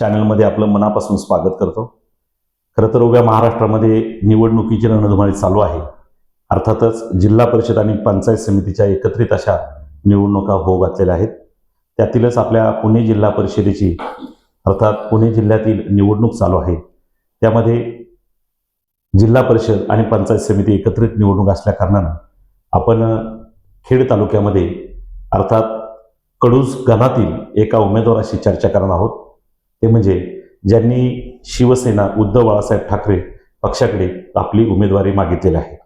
चॅनलमध्ये आपलं मनापासून स्वागत करतो. खरं तर उभ्या महाराष्ट्रामध्ये निवडणुकीची रणधुमाळी चालू आहे. अर्थातच जिल्हा परिषद आणि पंचायत समितीच्या एकत्रित अशा निवडणुका होऊ घातलेल्या आहेत. त्यातीलच आपल्या पुणे जिल्हा परिषदेची अर्थात पुणे जिल्ह्यातील निवडणूक चालू आहे. त्यामध्ये जिल्हा परिषद आणि पंचायत समिती एकत्रित निवडणूक असल्या कारणानं आपण खेड तालुक्यामध्ये अर्थात कडूस गणातील एका उमेदवाराशी चर्चा करणार आहोत. ते म्हणजे ज्यांनी शिवसेना उद्धव बाळासाहेब ठाकरे पक्षाकडे आपली उमेदवारी मागितलेली आहे.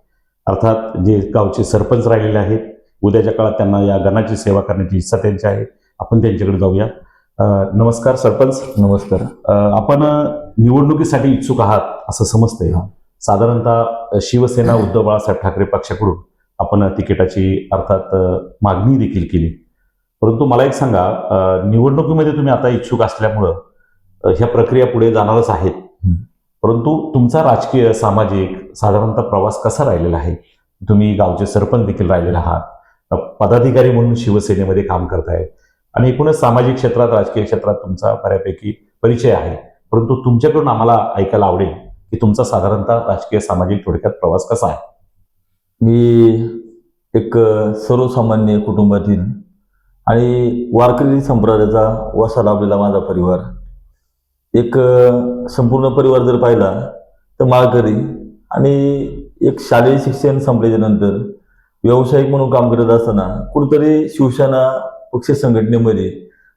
अर्थात जे गावचे सरपंच राहिलेले आहेत उद्याच्या काळात त्यांना या गणाची सेवा करण्याची इच्छा त्यांची आहे. आपण त्यांच्याकडे जाऊया. नमस्कार सरपंच. नमस्कार. आपण निवडणुकीसाठी इच्छुक आहात असं समजतंय. हा. साधारणतः शिवसेना उद्धव बाळासाहेब ठाकरे पक्षाकडून आपण तिकिटाची अर्थात मागणी देखील केली. परंतु मला एक सांगा निवडणुकीमध्ये तुम्ही आता इच्छुक असल्यामुळं ह्या प्रक्रिया पुढे जाणारच आहेत. परंतु तुमचा राजकीय सामाजिक साधारणतः प्रवास कसा राहिलेला आहे? तुम्ही गावचे सरपंच देखील राहिलेले आहात. पदाधिकारी म्हणून शिवसेनेमध्ये काम करतायत. आणि एकूणच सामाजिक क्षेत्रात राजकीय क्षेत्रात तुमचा बऱ्यापैकी परिचय आहे. परंतु तुमच्याकडून आम्हाला ऐकायला आवडेल की तुमचा साधारणतः राजकीय सामाजिक थोडक्यात प्रवास कसा आहे? मी एक सर्वसामान्य कुटुंबातील आणि वारकरी संप्रदायाचा वसा लाभलेला माझा परिवार एक संपूर्ण परिवार जर पाहिला तर माळकरी आणि एक शालेय शिक्षण संपल्याच्या नंतर व्यावसायिक म्हणून काम करत असताना कुठेतरी शिवसेना पक्ष संघटनेमध्ये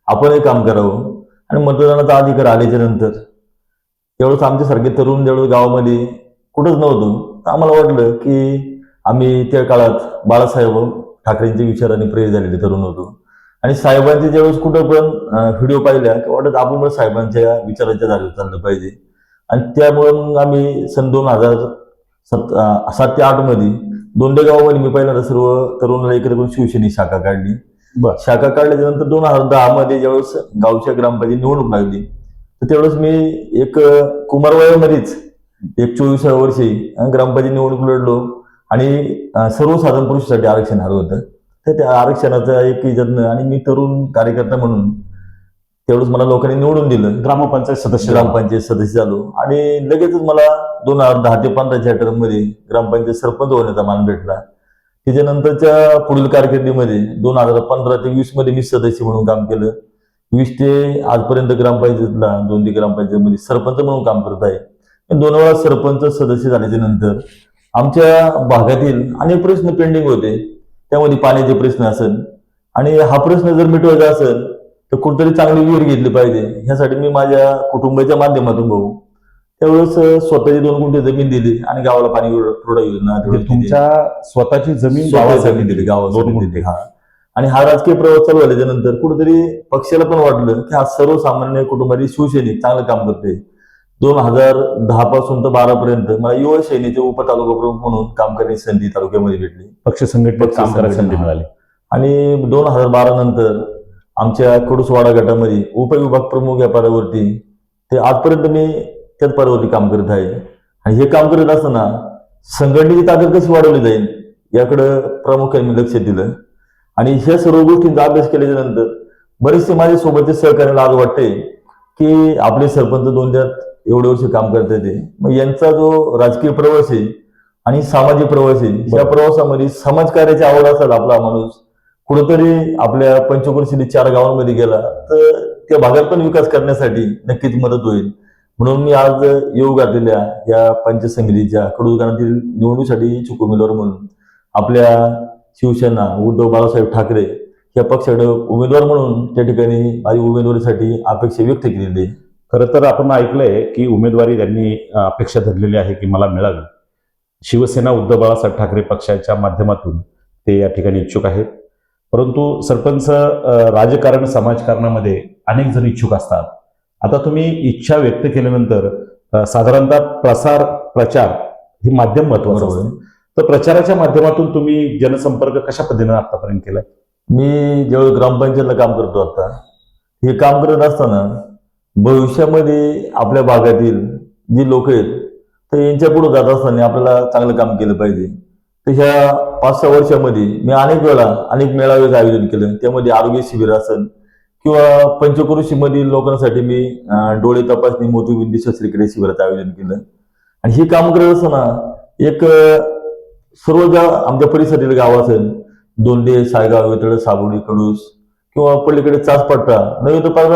आपणही काम करावं आणि मतदानाचा अधिकार आल्याच्यानंतर त्यावेळेस आमच्यासारखे तरुण ज्यावेळेस गावामध्ये कुठंच नव्हतो तर आम्हाला वाटलं की आम्ही त्या काळात बाळासाहेब ठाकरेंच्या विचाराने प्रेरित झालेले तरुण होतो. आणि साहेबांचे ज्यावेळेस कुठं पण व्हिडिओ पाहिल्या की वाटत आपण पण साहेबांच्या विचाराच्या जागेवर चाललं पाहिजे. आणि त्यामुळे मग आम्ही सन दोन हजार सत सात ते आठमध्ये दोंडे गावामध्ये मी पहिल्यांदा सर्व तरुणाला एकत्र करून शिवसेनेची शाखा काढली. शाखा काढल्याच्या नंतर दोन हजार दहा मध्ये ज्यावेळेस गावच्या ग्रामपंचायत निवडणूक लागली तर त्यावेळेस मी एक कुमारवयामध्येच एक चोवीसाव्या वर्षी ग्रामपंचायत निवडणूक लढलो. आणि सर्वसाधारण पुरुषासाठी आरक्षण आलं होतं. तर त्या आरक्षणाचा एक यत्न आणि मी तरुण कार्यकर्ता म्हणून तेवढंच मला लोकांनी निवडून दिलं. ग्रामपंचायत सदस्य ग्रामपंचायत सदस्य झालो. आणि लगेचच मला दोन हजार दहा ते पंधराच्या टर्ममध्ये ग्रामपंचायत सरपंच होण्याचा मान भेटला. त्याच्यानंतरच्या पुढील कारकिर्दीमध्ये दोन हजार पंधरा ते वीसमध्ये मी सदस्य म्हणून काम केलं. वीस ते आजपर्यंत ग्रामपंचायतला दोन ते ग्रामपंचायतमध्ये सरपंच म्हणून काम करत आहे. दोन वेळा सरपंच सदस्य झाल्याच्यानंतर आमच्या भागातील अनेक प्रश्न पेंडिंग होते. त्यामध्ये पाण्याचे प्रश्न असेल आणि हा प्रश्न जर मिटवायचा असेल तर कुठेतरी चांगली विहीर घेतली पाहिजे ह्यासाठी मी माझ्या कुटुंबाच्या माध्यमातून भाऊ त्यावेळेस स्वतःची दोन गुंठे जमीन दिली आणि गावाला पाणी पुरवठा योजना. तुमच्या स्वतःची जमीन गावासाठी दिली दोन गावासाठी गुंठे. हा आणि हा राजकीय प्रवास चालू झाल्याच्यानंतर कुठेतरी पक्षाला पण वाटलं की हा सर्वसामान्य कुटुंबातील शिवसैनिक चांगलं काम करते दोन हजार दहा पासून तर बारा पर्यंत मला युवा सेनेचे उपतालुका प्रमुख म्हणून काम करण्याची संधी तालुक्यामध्ये भेटली. पक्ष संघटनेत काम करायची संधी. मिळाली. आणि दोन हजार बारा नंतर आमच्या कडूसवाडा गटामध्ये उपविभाग प्रमुख या पदावरती ते आजपर्यंत मी त्याच पदावरती काम करत आहे. आणि हे काम करत असताना संघटनेची ताकद कशी वाढवली जाईल याकडं प्रामुख्याने लक्ष दिलं. आणि ह्या सर्व गोष्टींचा अभ्यास केल्याच्यानंतर बरेचसे माझ्या सोबतचे सहकार्याला आज वाटते की आपले सरपंच दोन त्यात एवढे वर्ष काम करतात ते. मग यांचा जो राजकीय प्रवास आहे आणि सामाजिक प्रवास आहे या. प्रवासामध्ये समाजकार्याची आवड असेल आपला माणूस. कुठंतरी आपल्या पंचकृषीने चार गावांमध्ये गेला तर त्या भागात पण विकास करण्यासाठी नक्कीच मदत होईल. म्हणून मी आज येऊ घातलेल्या या पंचायत समितीच्या कडुगानातील निवडणुकीसाठी इच्छुक उमेदवार म्हणून आपल्या शिवसेना उद्धव बाळासाहेब ठाकरे या पक्षाकडे उमेदवार म्हणून त्या ठिकाणी माझी उमेदवारीसाठी अपेक्षा व्यक्त केलेली आहे. खरं तर आपण ऐकलंय की उमेदवारी त्यांनी अपेक्षा धरलेली आहे की मला मिळावी. शिवसेना उद्धव बाळासाहेब ठाकरे पक्षाच्या माध्यमातून ते या ठिकाणी इच्छुक आहेत. परंतु सरपंच राजकारण समाजकारणामध्ये अनेक जण इच्छुक असतात. आता तुम्ही इच्छा व्यक्त केल्यानंतर साधारणतः प्रसार प्रचार हे माध्यम महत्वाचं तर प्रचाराच्या माध्यमातून तुम्ही जनसंपर्क कशा पद्धतीने आतापर्यंत केलाय? मी ज्यावेळी ग्रामपंचायतला काम करतो आता हे काम करत असताना भविष्यामध्ये आपल्या भागातील जी लोक आहेत तर यांच्या पुढे जात असताना आपल्याला चांगलं काम केलं पाहिजे. तर ह्या पाच सहा वर्षामध्ये मी अनेक वेळा अनेक मेळाव्याचं आयोजन केलं. त्यामध्ये आरोग्य शिबिर असेल किंवा पंचक्रोशीमधील लोकांसाठी मी डोळे तपासणी मोतीबिंदी शस्त्रक्रिया शिबिराचं आयोजन केलं. आणि हे काम करत असताना एक सर्व ज्या आमच्या परिसरातील गाव असेल दोंडे सायगाव वेतळ साबुडी कडूस किंवा पलीकडे चाचपट्टा नव्हे तर पार,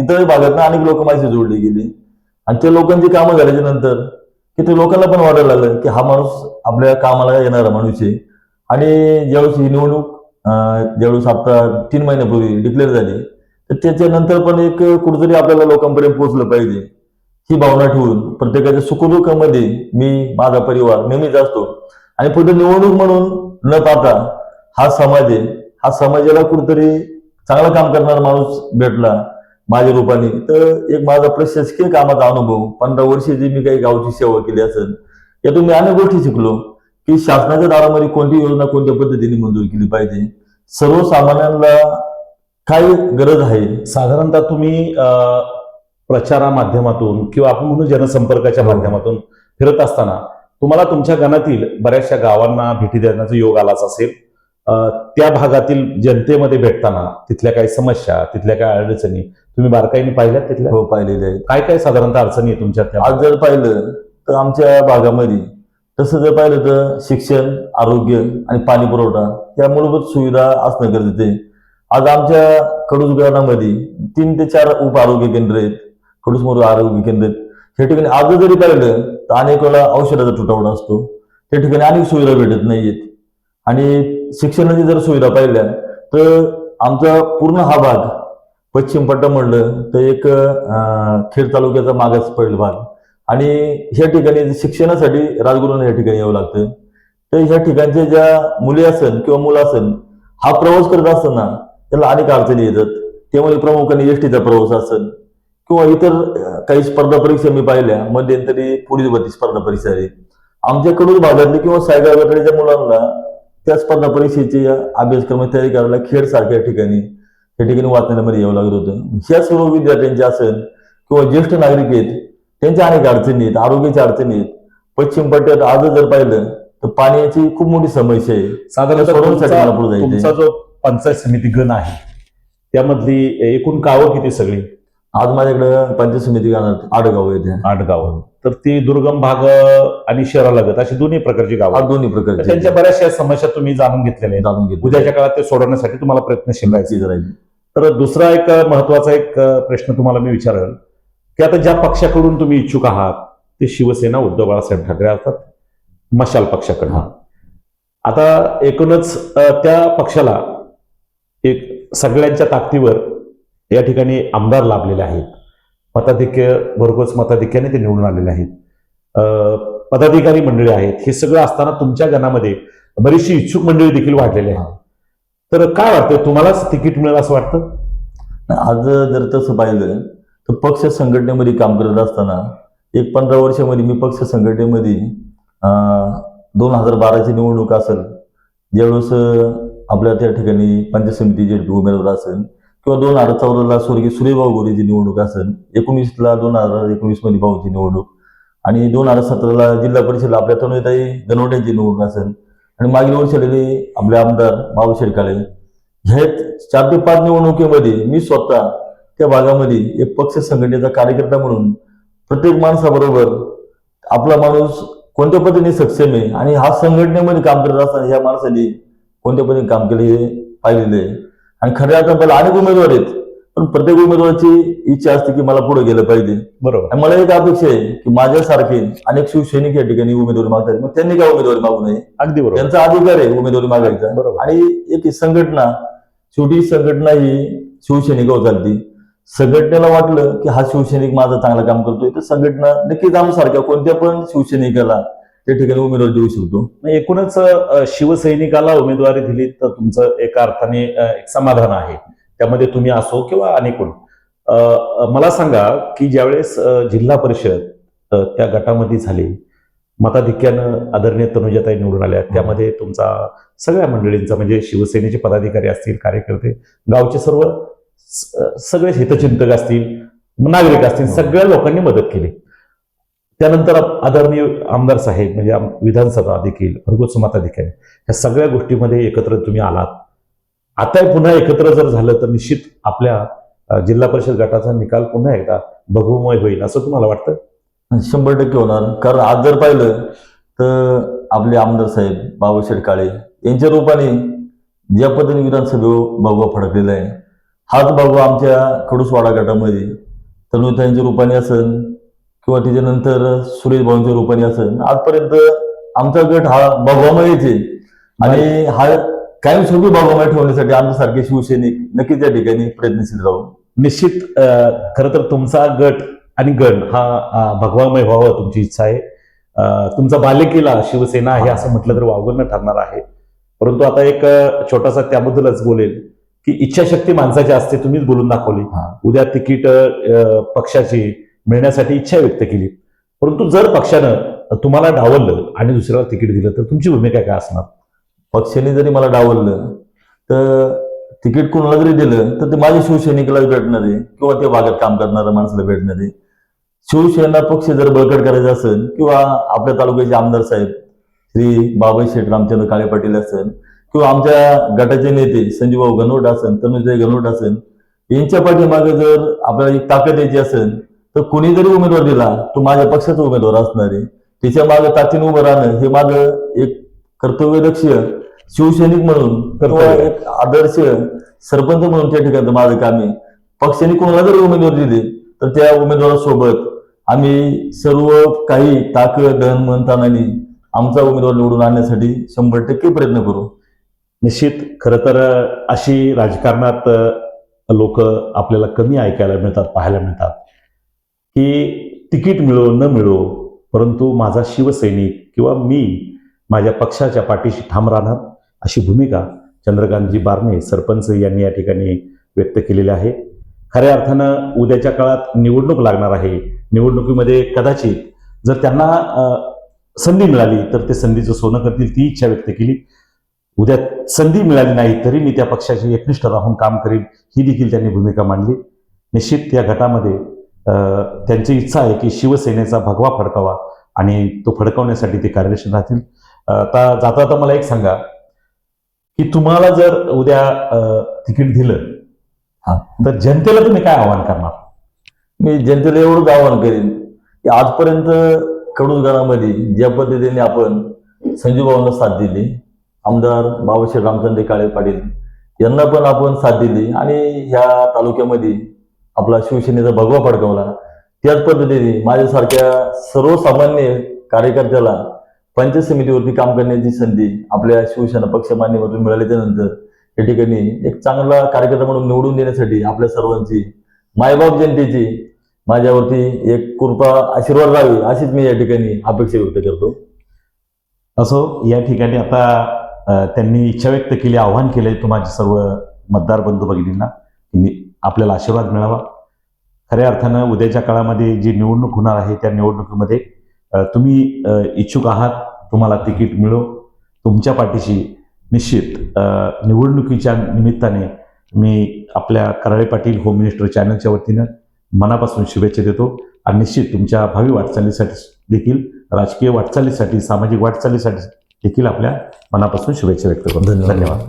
इतर भागात अनेक लोक माझी जोडली गेली. आणि त्या लोकांची कामं झाल्याच्यानंतर की ते लोकांना पण वाटायला लागलं की हा माणूस आपल्या कामाला येणारा माणूस आहे. आणि ज्यावेळेस ही निवडणूक ज्यावेळेस आता तीन महिन्यापूर्वी डिक्लेअर झाली तर त्याच्यानंतर पण एक कुठेतरी आपल्याला लोकांपर्यंत पोहोचलं पाहिजे. ही भावना ठेवून प्रत्येकाच्या सुखदुःखामध्ये मी माझा परिवार नेहमीच असतो. आणि पुढे निवडणूक म्हणून न पाहता हा समाज आहे. हा समाजाला कुठेतरी चांगलं काम करणारा माणूस भेटला माझ्या रूपाने तर एक माझा प्रशासकीय कामाचा अनुभव पंधरा वर्षे जी मी काही गावची सेवा केली असेल यातून मी अनेक गोष्टी शिकलो की शासनाच्या दारामध्ये कोणती योजना कोणत्या पद्धतीने मंजूर केली पाहिजे. सर्वसामान्यांना काय गरज आहे. साधारणतः तुम्ही अ, प्रचारा माध्यमातून किंवा आपण म्हणून जनसंपर्काच्या माध्यमातून फिरत असताना तुम्हाला तुमच्या गणातील बऱ्याचशा गावांना भेटी देण्याचा योग आलाच असेल. त्या भागातील जनतेमध्ये भेटताना तिथल्या काही समस्या तिथल्या काही अडचणी तुम्ही बारकाईने पाहिल्यात तिथल्या? हो पाहिलेले आहेत. काय काय साधारणतः अडचणी आहे तुमच्या त्या आज जर पाहिलं तर आमच्या भागामध्ये तसं जर पाहिलं तर शिक्षण आरोग्य आणि पाणी पुरवठा या मूलभूत सुविधा असणं गरजेचं आहे. आज आमच्या कडूस गावामध्ये तीन ते चार उप आरोग्य केंद्र आहेत. कडूस मोर आरोग्य केंद्र आहेत. त्या ठिकाणी आज जरी पाहिलं तर अनेक वेळा औषधाचा तुटवडा असतो. त्या ठिकाणी अनेक सुविधा भेटत नाहीयेत. आणि शिक्षणाची जर सुविधा पाहिल्या तर आमचा पूर्ण हा भाग पश्चिम पट्टा म्हणलं तर एक खेड तालुक्याचा मागास पडेल भाग. आणि ह्या ठिकाणी शिक्षणासाठी राजगुरूंना या ठिकाणी यावं लागतं. तर ह्या ठिकाणच्या ज्या मुली असन किंवा मुलं असन हा प्रवास करत असताना त्याला अनेक अडचणी येतात. त्यामुळे प्रमुखाने एस टीचा प्रवास असेल किंवा इतर काही स्पर्धा परीक्षा मी पाहिल्या मध्यंतरी पोलीस भरती स्पर्धा परीक्षा आहे. आमच्याकडून भागातले किंवा सायगाव ज्या मुलांना त्या स्पर्धा परीक्षेचे अभ्यासक्रमाची तयारी करायला खेड सारख्या ठिकाणी त्या ठिकाणी वाचण्यामध्ये यावं लागत होतं. ह्या सर्व विद्यार्थ्यांचे असेल किंवा ज्येष्ठ नागरिक आहेत त्यांच्या अनेक अडचणी आहेत आरोग्याच्या अडचणी आहेत. पश्चिम पट्ट्यात आज जर पाहिलं तर पाण्याची खूप मोठी समस्या आहे. तुमचा जो पंचायत समिती गण आहे त्यामधली एकूण गावं किती सगळी? आज माझ्याकडे पंचायत समिती आठ गाव आहेत आठ गावं तर ती दुर्गम भाग आणि शहरालगत अशी दोन्ही प्रकारची गावं. दोन्ही प्रकारचे त्यांच्या बऱ्याचशा समस्या तुम्ही जाणून घेतलेल्या जाणून घेतो उद्याच्या काळात ते सोडवण्यासाठी तुम्हाला प्रयत्नशील राहायचे. तर दुसरा एक महत्त्वाचा एक प्रश्न तुम्हाला मी विचारेल की आता ज्या पक्षाकडून तुम्ही इच्छुक आहात ते शिवसेना उद्धव बाळासाहेब ठाकरे अर्थात मशाल पक्षाकडून हा. आता एकूणच त्या पक्षाला एक सगळ्यांच्या ताकदीवर या ठिकाणी आमदार लाभलेले आहेत. मताधिक्य भरघोस मताधिक्याने ते निवडून आलेले आहेत. पदाधिकारी मंडळी आहेत. हे सगळं असताना तुमच्या गणामध्ये बरीचशी इच्छुक मंडळी देखील वाढलेली आहेत. तर काय वाटतं तुम्हालाच तिकीट मिळेल असं वाटतं? आज जर तसं पाहिलं तर पक्ष संघटनेमध्ये काम करत असताना एक पंधरा वर्षामध्ये मी पक्ष संघटनेमध्ये दोन हजार बाराची निवडणूक असेल ज्यावेळेस आपल्या त्या ठिकाणी पंचायत समितीचे उमेदवार असेल किंवा दोन हजार चौदाला स्वर्गीय सुरेभाऊ गोरेची निवडणूक असेल एकोणीसला दोन हजार एकोणीसमध्ये भाऊची निवडणूक आणि दोन हजार सतराला जिल्हा परिषदला आपल्या तनुताई गणवट्यांची निवडणूक असेल. आणि मागील वर्षाला आपले आमदार बाबू शेडकाळे ह्या चार ते पाच निवडणुकीमध्ये मी स्वतः त्या भागामध्ये एक पक्ष संघटनेचा कार्यकर्ता म्हणून प्रत्येक माणसाबरोबर आपला माणूस कोणत्या पद्धतीने सक्षम आहे आणि हा संघटनेमध्ये काम करत असताना ह्या माणसाने कोणत्या पद्धतीने काम केले हे पाहिलेलं आहे. आणि खऱ्या अर्थानं अनेक उमेदवार आहेत पण प्रत्येक उमेदवाराची इच्छा असते की मला पुढे गेलं पाहिजे. बरोबर. आणि मला एक अपेक्षा आहे की माझ्यासारखे अनेक शिवसैनिक या ठिकाणी उमेदवारी मागतात मग त्यांनी काय उमेदवारी मागू नये? अगदी बरोबर. त्यांचा अधिकार आहे उमेदवारी मागायचा. बरोबर. आणि एक संघटना शेवटी संघटना ही शिवसैनिकावर चालती. संघटनेला वाटलं की हा शिवसैनिक माझं चांगलं काम करतोय. तर संघटना नक्कीच आमसारख्या कोणत्या पण शिवसैनिकाला त्या ठिकाणी उमेदवार देऊ शकतो. एकूणच शिवसैनिकाला उमेदवारी दिली तर तुमचं एका अर्थाने एक समाधान आहे. त्यामध्ये तुम्ही असो किंवा अनेकून मला सांगा की ज्यावेळेस जिल्हा परिषद त्या गटामध्ये झाली मताधिक्यानं आदरणीय तनुजाताई निवडून आल्या. त्यामध्ये तुमचा सगळ्या मंडळींचा म्हणजे शिवसेनेचे पदाधिकारी असतील कार्यकर्ते गावचे सर्व स- सगळे हितचिंतक असतील नागरिक असतील सगळ्या लोकांनी मदत केली. त्यानंतर आदरणीय आमदार साहेब म्हणजे विधानसभा देखील भरघोस देखील ह्या सगळ्या गोष्टीमध्ये एकत्र तुम्ही आलात. आता पुन्हा एकत्र जर झालं तर निश्चित आपल्या जिल्हा परिषद गटाचा निकाल पुन्हा एकदा बघुमय होईल असं तुम्हाला वाटतं? शंभर टक्के होणार. कारण आज जर पाहिलं तर आपले आमदार साहेब बाबासाहेब काळे यांच्या रूपाने ज्या पद्धतीने विधानसभेवर भगवा फडकलेला आहे हाच भगवा आमच्या कडूसवाडा गटामध्ये तनुताईंच्या रूपाने असेल किंवा त्याच्यानंतर सुरेश भाऊंच्या रूपाने असेल आजपर्यंत आमचा गट हा भगवामयच आहे. आणि हा कायमस्वरूपी भगवामय ठेवण्यासाठी आमच्यासारखे शिवसैनिक नक्कीच त्या ठिकाणी प्रयत्नशील राहू. निश्चित खरं तर तुमचा गट आणि गण हा भगवामय व्हावं तुमची इच्छा आहे. तुमचा बालेकिल्ला शिवसेना आहे असं म्हटलं तर वावगं न ठरणार आहे. परंतु आता एक छोटासा त्याबद्दलच बोलेल की इच्छाशक्ती माणसाची असते तुम्हीच बोलून दाखवली. उद्या तिकीट पक्षाची मिळण्यासाठी इच्छा व्यक्त केली. परंतु जर पक्षानं तुम्हाला डावललं आणि दुसऱ्याला तिकीट दिलं तर तुमची भूमिका काय असणार? पक्षाने जरी मला डावललं तर तिकीट कोणाला जरी दिलं तर ते माझ्या शिवसैनिकालाच भेटणार आहे किंवा त्या भागात काम करणाऱ्या माणसाला भेटणार आहे. शिवसेना पक्ष जर बळकट करायचा असेल किंवा आपल्या तालुक्याचे आमदार साहेब श्री बाबाई शेठ रामचंद्र काळे पाटील असेल किंवा आमच्या गटाचे नेते संजीवभाऊ गनवट असेल तनुजय गणवट असेल यांच्या पाठीमागे जर आपल्याला एक ताकद द्यायची असेल तर कोणी जरी उमेदवार दिला तो माझ्या पक्षाचा उमेदवार असणार. आहे त्याच्यामागे ताकदीने उभं राहणं हे माझं एक कर्तव्यदक्ष शिवसैनिक म्हणून किंवा. एक आदर्श सरपंच म्हणून त्या ठिकाणी माझं काम आहे. पक्षाने कोणाला जरी उमेदवार दिले तर त्या उमेदवारासोबत आम्ही सर्व काही ताकद धन मन तानाने आमचा उमेदवार निवडून आणण्यासाठी शंभर टक्के प्रयत्न करू. निश्चित. खरं तर अशी राजकारणात लोक आपल्याला कमी ऐकायला मिळतात पाहायला मिळतात. की तिकीट मिळो न मिळो परंतु माझा शिवसैनिक किंवा मी माझ्या पक्षाच्या पाठीशी ठाम राहणार अशी भूमिका चंद्रकांतजी बारणे सरपंच यांनी या ठिकाणी व्यक्त केलेली आहे. खऱ्या अर्थानं उद्याच्या काळात निवडणूक लागणार आहे. निवडणुकीमध्ये कदाचित जर त्यांना संधी मिळाली तर ते संधीचं सोनं करतील ती इच्छा व्यक्त केली. उद्या संधी मिळाली नाही तरी मी त्या पक्षाशी एकनिष्ठ राहून काम करीन ही देखील त्यांनी भूमिका मांडली. निश्चित या गटामध्ये त्यांची इच्छा आहे की शिवसेनेचा भगवा फडकावा आणि तो फडकवण्यासाठी ते कार्यरत राहतील आता जाता जाता मला एक सांगा की तुम्हाला जर उद्या तिकीट दिलं हा. तर जनतेला तुम्ही काय आवाहन करणार मी जनतेला एवढंच आवाहन करेन की आजपर्यंत कडूस गणामध्ये ज्या पद्धतीने आपण संजू भाऊंना साथ दिली आमदार बाबासाहेब रामचंद्र काळे पाटील यांना पण आपण साथ दिली आणि ह्या तालुक्यामध्ये आपला शिवसेनेचा भगवा फडकवला. त्याच पद्धतीने माझ्यासारख्या सर्वसामान्य कार्यकर्त्याला पंचायत समितीवरती काम करण्याची संधी आपल्या शिवसेना पक्ष मान्यमधून मिळाल्याच्या नंतर या ठिकाणी एक चांगला कार्यकर्ता म्हणून निवडून देण्यासाठी आपल्या सर्वांची मायबाप जनतेची माझ्यावरती एक कृपा आशीर्वाद राहावी अशीच मी या ठिकाणी अपेक्षा व्यक्त करतो. असो या ठिकाणी आता त्यांनी इच्छा व्यक्त केली आव्हान केले तुम्हाला सर्व मतदार बंधू भगिनींना आपल्याला आशीर्वाद मिळावा. खऱ्या अर्थानं उद्याच्या काळामध्ये जी निवडणूक होणार आहे त्या निवडणुकीमध्ये तुम्ही इच्छुक आहात तुम्हाला तिकीट मिळो. तुमच्या पाठीशी निश्चित निवडणुकीच्या निमित्ताने मी आपल्या कराळे पाटील होम मिनिस्टर चॅनलच्या वतीनं मनापासून शुभेच्छा देतो आणि निश्चित तुमच्या भावी वाटचालीसाठी देखील राजकीय वाटचालीसाठी सामाजिक वाटचालीसाठी देखील आपल्या मनापासून शुभेच्छा व्यक्त करतो. धन्यवाद.